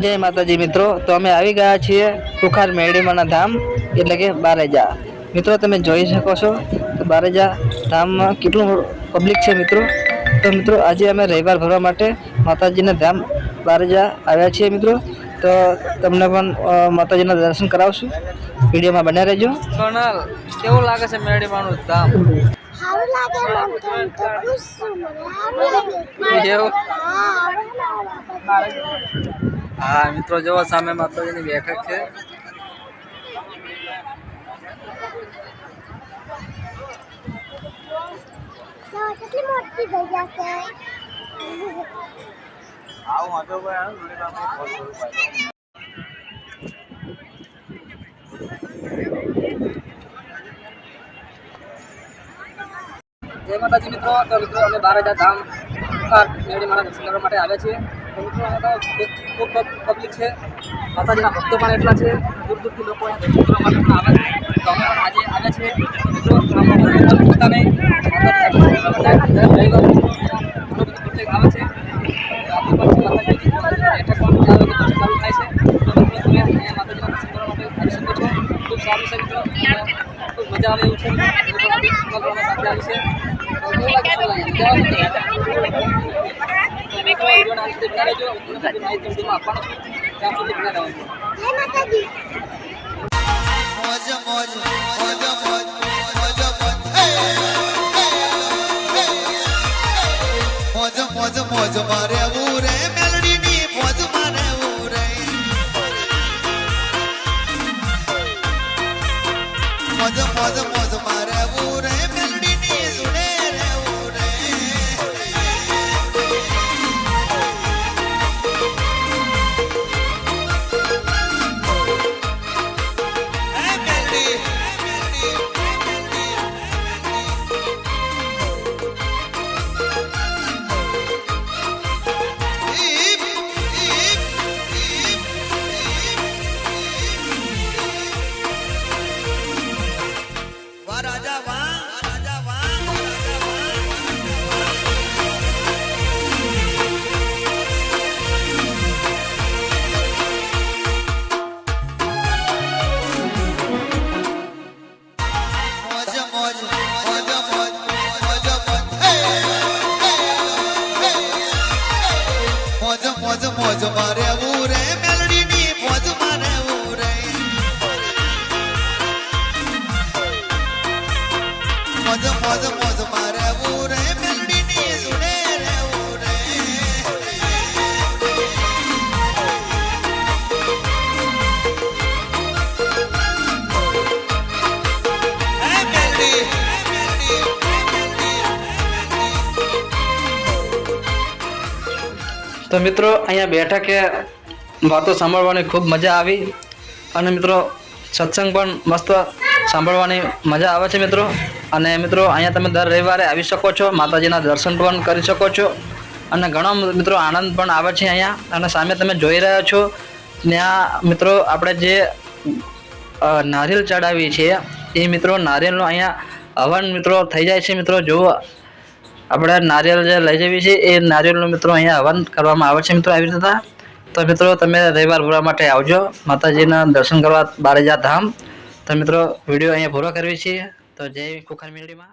જય માતાજી મિત્રો. તો અમે આવી ગયા છીએ કુખાર મેળીમાના ધામ, એટલે કે બારેજા. મિત્રો, તમે જોઈ શકો છો કે બારેજા ધામમાં કેટલું પબ્લિક છે મિત્રો? તો મિત્રો, આજે અમે રવિવાર ભરવા માટે માતાજીના ધામ બારેજા આવ્યા છીએ મિત્રો. તો તમને પણ માતાજીના દર્શન કરાવશું. વિડીયોમાં બન્યા રહેજો. સોનલ કેવું લાગે છે મેળી માનું ધામ હા મિત્રો જોવો સામે માતાજીની બેઠક છે. કેટલી મોટી થઈ જશે? જય માતાજી મિત્રો તો મિત્રો અમે બાર હજાર ધામ કુખાર મેળી માના દર્શન કરવા માટે આવ્યા છીએ તો મિત્રો અહીંયા તો ખૂબ ખૂબ પબ્લિક છે માતાજીના ભક્તો પણ એટલા છે દૂર દૂરથી લોકો અહીંયા દર્શન કરવા માટે પણ આવે છે તો અમે પણ આજે આવ્યા છીએ મિત્રો આમાં પોતાને માતાજીના દર્શન કરવા માટે દર રવિવારે ઘણો બધો પબ્લિક આવે છે રાત્રે પણ માતાજીની બેઠક પણ આ લોકો ચાલુ થાય છે તો મિત્રો તમે અહીંયા માતાજીના દર્શન કરવા માટે આવી શકો છો ખૂબ સારું છે મિત્રો ખૂબ મજા આવે એવું છે મિત્રો સાથે આવી છે તો કેવું લાગે છે? જવાનું છે? તો મિત્રો વિડીયોના અંત સુધી બન્યા રહેજો. તમને બધી માહિતી વિડીયોમાં આપવાનો છું. ત્યાં સુધી બન્યા રહેજો. જય માતાજી મોજ મોજ મોજ મોજ મોજ મોજ મોજ મોજ મારે ઉરે મોજ મોજ મારે ઉરે મેલડીની મોજ મારે રે મોજ મોજ મોજ મારે ઉરે મેલડીની તો મિત્રો, અહીંયા બેઠકે વાતો સાંભળવાની ખૂબ મજા આવી અને મિત્રો, સત્સંગ પણ મસ્ત સાંભળવાની મજા આવે છે મિત્રો. અને મિત્રો, અહીંયા તમે દર રવિવારે આવી શકો છો, માતાજીના દર્શન પણ કરી શકો છો. અને ઘણો મિત્રો આનંદ પણ આવે છે અહીંયા. અને સામે તમે જોઈ રહ્યા છો, ત્યાં મિત્રો આપણે જે નારિયેલ ચડાવીએ છીએ એ મિત્રો નારિયેલનો અહીંયા હવન મિત્રો થઈ જાય છે મિત્રો. જુઓ આપણે નારિયેલ જે લઈ જઈએ છીએ, એ નારિયેલનું મિત્રો અહીંયા હવન કરવામાં આવે છે મિત્રો આવી રીતે તો. મિત્રો તમે રવિવાર ભરવા માટે આવજો, માતાજીના દર્શન કરવા બારેજા ધામ. તો મિત્રો વીડિયો અહીંયા પૂરો કરવી છીએ તો જય કુખાર મેળીમાં